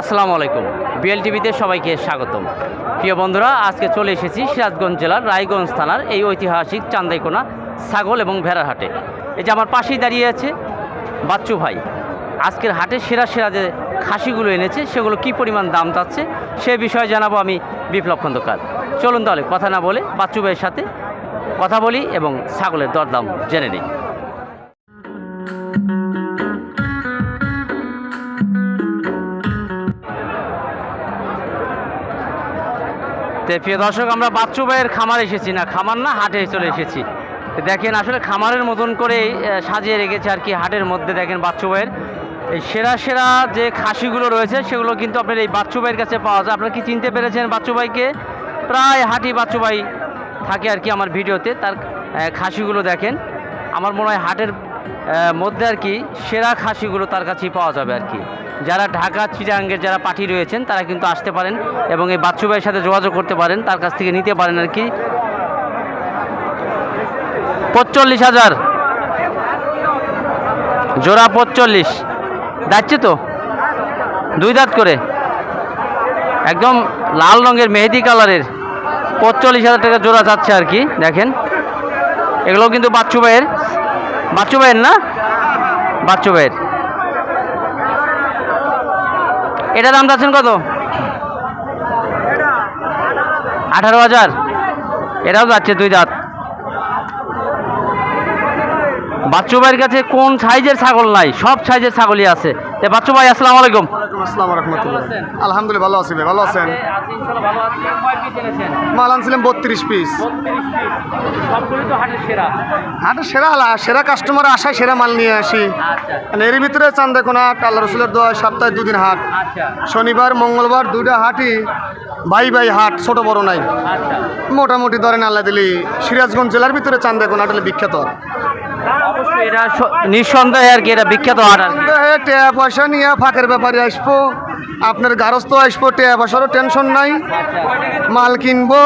আসসালামু আলাইকুম। বিএল টিভিতে সবাইকে স্বাগতম। প্রিয় বন্ধুরা, আজকে চলে এসেছি সিরাজগঞ্জ জেলার রায়গঞ্জ থানার এই ঐতিহাসিক চান্দাইকোনা ছাগল এবং ভেড়ার হাটে। এই যে আমার পাশেই দাঁড়িয়ে আছে বাচ্চু ভাই। আজকের হাটে সেরা সেরা যে খাসিগুলো এনেছে, সেগুলো কি পরিমাণ দাম যাচ্ছে সে বিষয়ে জানাব আমি বিপ্লব খন্দকার। চলুন তাহলে কথা না বলে বাচ্চু ভাইয়ের সাথে কথা বলি এবং ছাগলের দরদাম জেনে নিই। তো প্রিয় দর্শক, আমরা বাচ্চু ভাইয়ের খামার এসেছি না, খামার না, হাটে চলে এসেছি। দেখেন, আসলে খামারের মতন করে সাজিয়ে রেখেছে আর কি হাটের মধ্যে, দেখেন বাচ্চু ভাইয়ের। এই সেরা সেরা যে খাসিগুলো রয়েছে, সেগুলো কিন্তু আপনার এই বাচ্চু ভাইয়ের কাছে পাওয়া যায়। আপনারা কি চিনতে পেরেছেন বাচ্চু ভাইকে? প্রায় হাঁটি বাচ্চু ভাই থাকে আর কি আমার ভিডিওতে, তার খাসিগুলো দেখেন। আমার মনে হয় হাটের মধ্যে আর কি সেরা খাসিগুলো তার কাছেই পাওয়া যাবে আর কি। যারা ঢাকা চিটাঙ্গের যারা পার্টি রয়েছেন, তারা কিন্তু আসতে পারেন এবং এই বাচ্চু ভাইয়ের সাথে যোগাযোগ করতে পারেন, তার কাছ থেকে নিতে পারেন আর কি। পঁচল্লিশ হাজার। জোড়া পঁচল্লিশ। যাচ্ছে তো? দুই দাঁত করে। একদম লাল রঙের, মেহেদি কালারের। পঁচল্লিশ হাজার টাকা জোড়া যাচ্ছে আর কি, দেখেন। এগুলো কিন্তু বাচ্চু ভাইয়ের। বাচ্চু ভাইয়ের না? বাচ্চু ভাইয়ের। এটা দাম যাচ্ছেন কত? আঠারো হাজার। এটাও যাচ্ছে দুই দাঁত। বাচ্চু ভাইয়ের কাছে কোন সাইজের ছাগল নাই? সব সাইজের ছাগলই আছে। বাচ্চু ভাই আসসালামু আলাইকুম। আসসালাম রহমতুল্লাহ আলহামদুলিল্লাহ ভালো আছি ভাই ভালো আছেন? মাল আনছিলাম বত্রিশ পিস হাটের সেরা। আলা সেরা কাস্টমার আসায় সেরা মাল নিয়ে আসি। আর এর ভিতরে চান্দাকোনা আল্লাহ রসুলের দোয়া সপ্তাহে দুদিন হাট। শনিবার মঙ্গলবার দুইটা হাটই ভাই ভাই হাট ছোট বড় নাই। মোটামুটি ধরেন আল্লাহ দিলি সিরাজগঞ্জ জেলার ভিতরে চান্দাকোনা হাটলে বিখ্যাত। এটা নিঃসন্দেহে আর কি এটা বিখ্যাত হাট আর। পয়সা নিয়ে ফাঁকের ব্যাপারে আসব। আপনার গারস্থ আসব টাকা পয়সারও টেনশন নাই। মাল কিনবো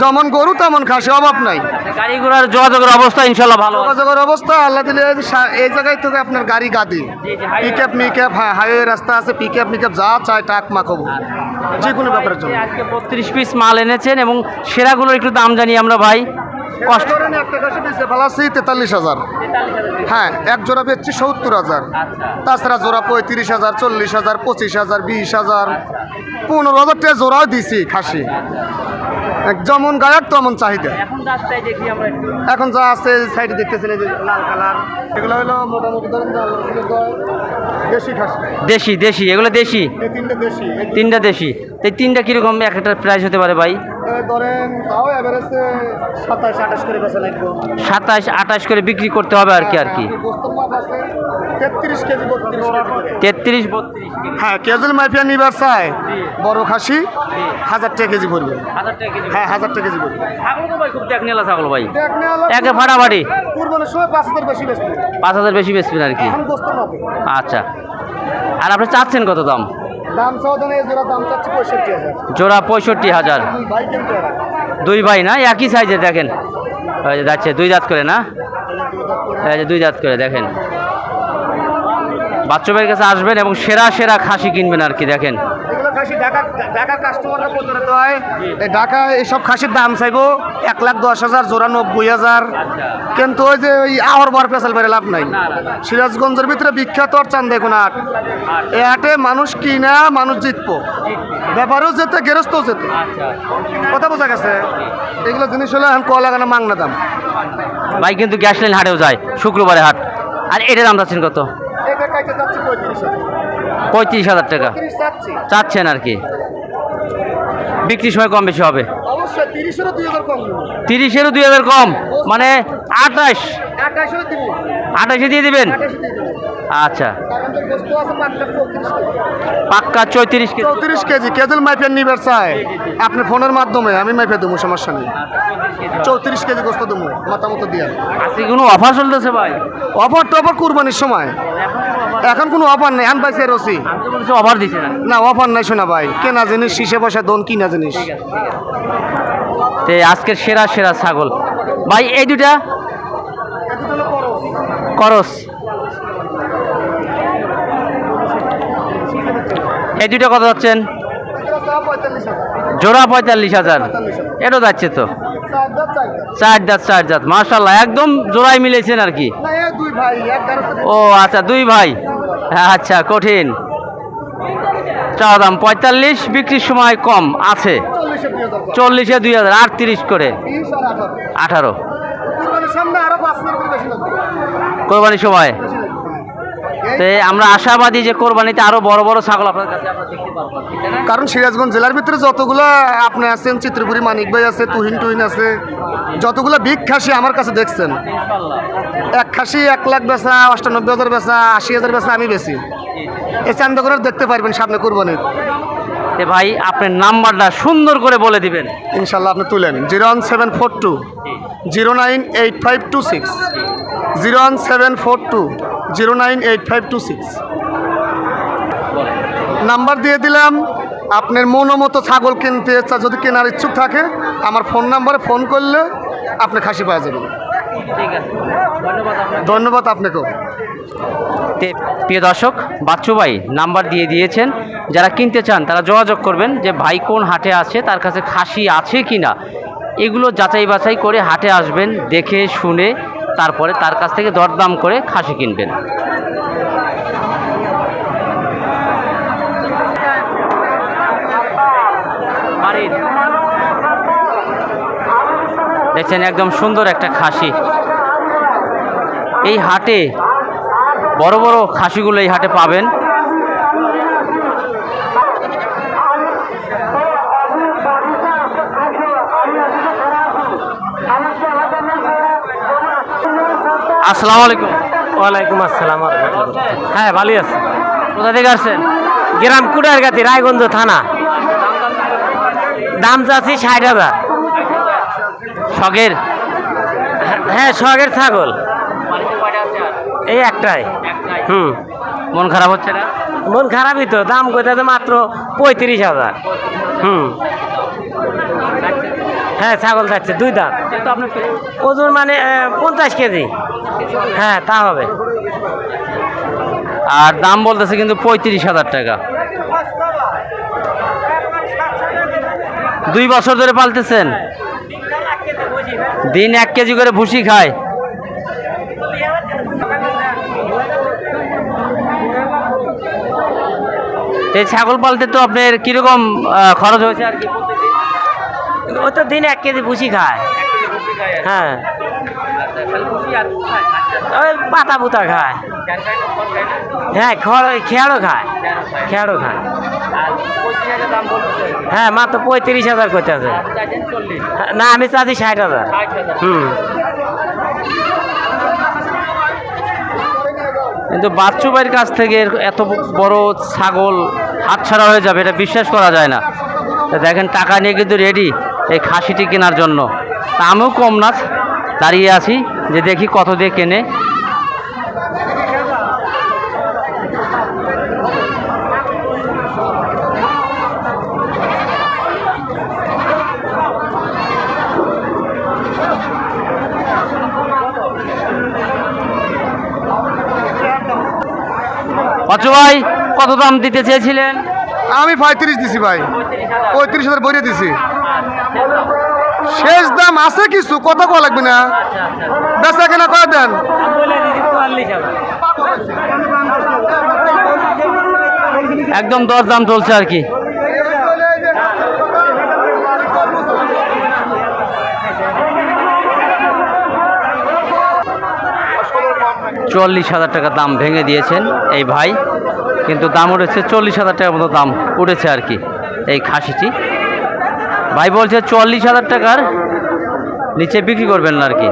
যেমন গরু তেমন খাসি অভাব নাই। গাড়ি ঘোড়ার যোগাযোগের অবস্থা ইনশাল্লাহ ভালো যোগাযোগের অবস্থা আল্লাহ দিলে এই জায়গায় থেকে আপনার গাড়ি গাদি। পিক আপ মিক আপ হাইওয়ে রাস্তা আছে পিক আপ মিক আপ যা চায় টাক মাখবো। যে কোনো ব্যাপারের জন্য। আজকে বত্রিশ পিস মাল এনেছেন এবং সেরাগুলোর একটু দাম জানি আমরা ভাই কষ্ট। ফেলাচ্ছি তেতাল্লিশ হাজার। হ্যাঁ এক জোড়া বেচছি সত্তর হাজার। তাছাড়া জোড়া পঁয়ত্রিশ হাজার চল্লিশ হাজার পঁচিশ হাজার বিশ হাজার পনেরো হাজার টাকা জোড়াও দিছি খাসি। যেমন গায়ক তেমন চাহিদা। এখন যা আছে সাইডে দেখতেছেন যে লাল কালার। এগুলো হলো মোটামুটি ধরেন দেশি খাসি। দেশি দেশি এগুলো দেশি? তিনটে দেশি তিনটা দেশি। তো তিনটা কীরকম এক একটা প্রাইস হতে পারে ভাই? ধরেন তাও এভারেজে সাতাশ আঠাশ করে বেচা লাগবে। সাতাশ আঠাশ করে বিক্রি করতে হবে আর কি আর কি? আছে তেত্রিশ কেজি তেত্রিশ বত্রিশ হ্যাঁ নিবার চাই বড় খাসি হাজার টাকা কেজি পড়বে। হ্যাঁ হাজার টাকা কেজি পড়বে। ছাগল তো ভাই খুব দেখ নিলা ছাগল ভাই একে ফাটাফাটি। কুরবানের সময় পাঁচ হাজার বেশি বেশি পাঁচ হাজার বেশি বেচবেন আর কি। আচ্ছা। আর আপনি চাচ্ছেন কত দাম? দাম জোড়া দাম চাচ্ছি পঁয়ষট্টি হাজার। জোড়া পঁয়ষট্টি হাজার। দুই ভাই না? একই সাইজে দেখেন। যাচ্ছে দুই দাঁত করে না? দুই দাঁত করে দেখেন। বাচ্চা ভাইয়ের কাছে আসবেন এবং সেরা সেরা খাসি কিনবেন আর কি দেখেন। খাসি ঢাকা ঢাকার কাস্টমাররা প্রতারিত হয়। এই ঢাকা এইসব খাসির দাম চাইব এক লাখ দশ হাজার জোড়া নব্বই হাজার। কিন্তু ওই যে ওই আহর বার পেশাল বেড়ে লাভ নাই। সিরাজগঞ্জের ভিতরে বিখ্যাত আর চান্দেকুন হাট এই হাটে মানুষ কিনা মানুষ জিতবো। ব্যাপারেও যেতে গেরস্থও যেতে। কথা বোঝা গেছে? এগুলো জিনিস হলে এখন কলা লাগানো মাংনা দাম। ভাই কিন্তু গ্যাস লাইন হাটেও যায় শুক্রবারে হাট। আর এটা দাম চাচ্ছেন কত? এটা কাইতে যাচ্ছে পঁয়ত্রিশ হাজার। পঁয়ত্রিশ হাজার টাকা। চাচ্ছেন আর কি। বিক্রির সময় কম বেশি হবে। তিরিশেরও দুই হাজার কম। মানে আঠাশ। আঠাশে দিয়ে দিবেন? আচ্ছা। আছে পাক্কা চৌত্রিশ কেজি। চৌত্রিশ কেজি। কেজির মাইপের নিবার চাই আপনি ফোনের মাধ্যমে আমি মাইপে দেবো সমস্যা নেই। চৌত্রিশ কেজি গোস্ত দেবো মাথা মতো দিয়ে। আজকে কোনো অফার চলতেছে ভাই? অফার টফার কুরবানির সময়। এখন কোনো অফার নেই আন পাইছে রসি। অফার দিছে না। অফার নাই শোনা ভাই। কেনা জিনিস শিশে বসে দন কিনা জিনিস। তে আজকের সেরা সেরা ছাগল। ভাই এই দুটা করস। এই দুইটা কত যাচ্ছেন? জোড়া পঁয়তাল্লিশ হাজার। এটা যাচ্ছে তো। চার দাঁত চার দাঁত। মার্শাল্লাহ একদম জোড়াই মিলেছেন আর কি। ও আচ্ছা দুই ভাই। আচ্ছা কঠিন। চা দাম পঁয়তাল্লিশ বিক্রির সময় কম আছে। চল্লিশে দুই হাজার আটত্রিশ করে। আঠারো। কোরবানির সময়। তো আমরা আশাবাদী যে কোরবানিতে আরও বড় বড় ছাগল আপনার কাছে আমরা দেখতে পারব? কারণ সিরাজগঞ্জ জেলার ভিতরে যতগুলো আপনি আছেন চিত্রপুরি মানিক ভাই আছে তুহিন টুহিন আছে যতগুলো বিগ খাসি আমার কাছে দেখছেন এক খাসি এক লাখ বেচা অষ্টানব্বই হাজার বেচা আশি হাজার বেচা আমি বেশি এই চান্দগড় দেখতে পারবেন সামনে কোরবানির। ভাই আপনার নাম্বারটা সুন্দর করে বলে দিবেন। ইনশাল্লাহ আপনি তুলেন zero one seven four two zero nine eight five two six zero one seven four two zero nine eight five two six. Number দিয়ে দিলাম আপনার মনো মতো ছাগল কিনতে চা- যদি কেনার ইচ্ছুক থাকে আমার ফোন নাম্বারে ফোন করলে আপনি খাসি পাওয়া যাবেন ঠিক আছে ধন্যবাদ ধন্যবাদ আপনাকেও। প্রিয় দর্শক বাচ্চু ভাই নাম্বার দিয়ে দিয়েছেন যারা কিনতে চান তারা যোগাযোগ করবেন যে ভাই কোন হাটে আছে তার কাছে খাসি আছে কি না এগুলো যাচাই বাছাই করে হাটে আসবেন দেখে শুনে তারপরে তার কাছ থেকে দরদাম করে খাসি কিনবেন। দেখছেন একদম সুন্দর একটা খাসি। এই হাটে বড় বড় খাসিগুলো এই হাটে পাবেন। আসসালামু আলাইকুম। ওয়ালাইকুম আসসালাম হ্যাঁ ভালোই আছে। কোথা থেকে আসছেন? গ্রাম কুড়ারগাতি রায়গঞ্জ থানা। দাম চাচ্ছি ষাট হাজার। শখের। হ্যাঁ শখের ছাগল। এই একটাই। হুম। মন খারাপ হচ্ছে না? মন খারাপই তো দাম কোথাতে মাত্র পঁয়ত্রিশ হাজার। হুম। হ্যাঁ ছাগল থাকছে দুই আপনার ওজন মানে পঞ্চাশ কেজি। হ্যাঁ তা হবে। আর দাম বলতেছে কিন্তু পঁয়ত্রিশ হাজার টাকা। দুই বছর ধরে পালতেছেন? দিন এক কেজি করে ভুসি খায়। ছাগল পালতে তো আপনার কীরকম খরচ হয়েছে আর কি? ও তো দিনে এক কেজি ভুসি খায়। হ্যাঁ। ওই পাতা পুতা খায়। হ্যাঁ খড় খেয়ারও খায়। খেয়ারও খায়। হ্যাঁ মাত্র পঁয়ত্রিশ হাজার করতে আছে। না আমি চাচ্ছি ষাট হাজার। হুম। কিন্তু বাচ্চু ভাইয়ের কাছ থেকে এত বড় ছাগল হাতছাড়া হয়ে যাবে এটা বিশ্বাস করা যায় না। তা দেখেন টাকা নিয়ে কিন্তু রেডি এই খাসিটি কেনার জন্য। আমিও কম না, দাঁড়িয়ে আছি যে দেখি কত দিয়ে কেনে। বাচ্চু ভাই, কত দাম দিতে চেয়েছিলেন? আমি পঁয়ত্রিশ দিছি ভাই। পঁয়ত্রিশ হাজার বইরে দিছি। শেষ দাম আছে কিছু? কত কো লাগবে না। বেচা কেনা করে দেন? একদম দশ দাম চলছে আর কি। চল্লিশ হাজার টাকা দাম ভেঙে দিয়েছেন এই ভাই। কিন্তু দাম উঠেছে চল্লিশ হাজার টাকার মতো দাম উঠেছে আর কি। এই খাসিটি। ভাই বলছে চল্লিশ হাজার টাকার নিচে বিক্রি করবেন না আর কি।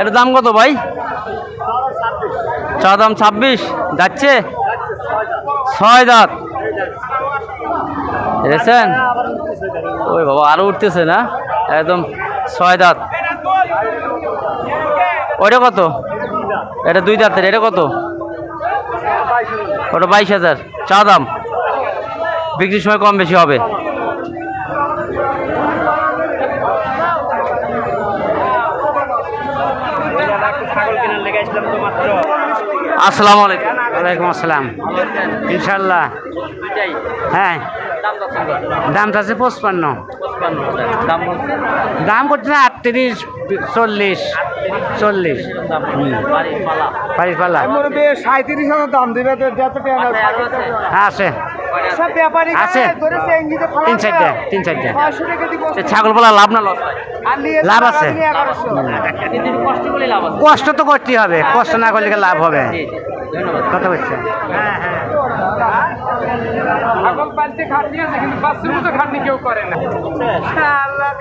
এটা দাম কত ভাই? চা দাম ছাব্বিশ, যাচ্ছে? ছয় দাঁত। দেখছেন? ওই বাবা, আরও উঠতেছে না? একদম ছয় দাঁত। ওইটা কত? এটা দুই দাঁতের, এটা কত? ওটা বাইশ হাজার। চা দাম। বিক্রির সময় কম বেশি হবে। আসসালামু আলাইকুম। ওয়ালাইকুম আসসালাম। ইনশাল্লাহ হ্যাঁ। দাম আছে। পঁচপান্ন। দাম করছে না আটত্রিশ চল্লিশ। চল্লিশ। পালা সাঁত্রিশ হাজার দাম দিবে আছে আছে কয়টা আছে? সব ব্যাপারী আছে। ধরেছে ইঙ্গিতে তিন চারটে তিন চারটে ছাগল বলা লাভ না লস লাভ আছে। কষ্ট লাভ আছে। কষ্ট তো করতেই হবে। কষ্ট না করলে কি লাভ হবে। কথা জি। ধন্যবাদ। কথা ছাগল পালতে খাটনি আছে কিন্তু বাচ্চার মতো খাটনি কেউ করে না আবার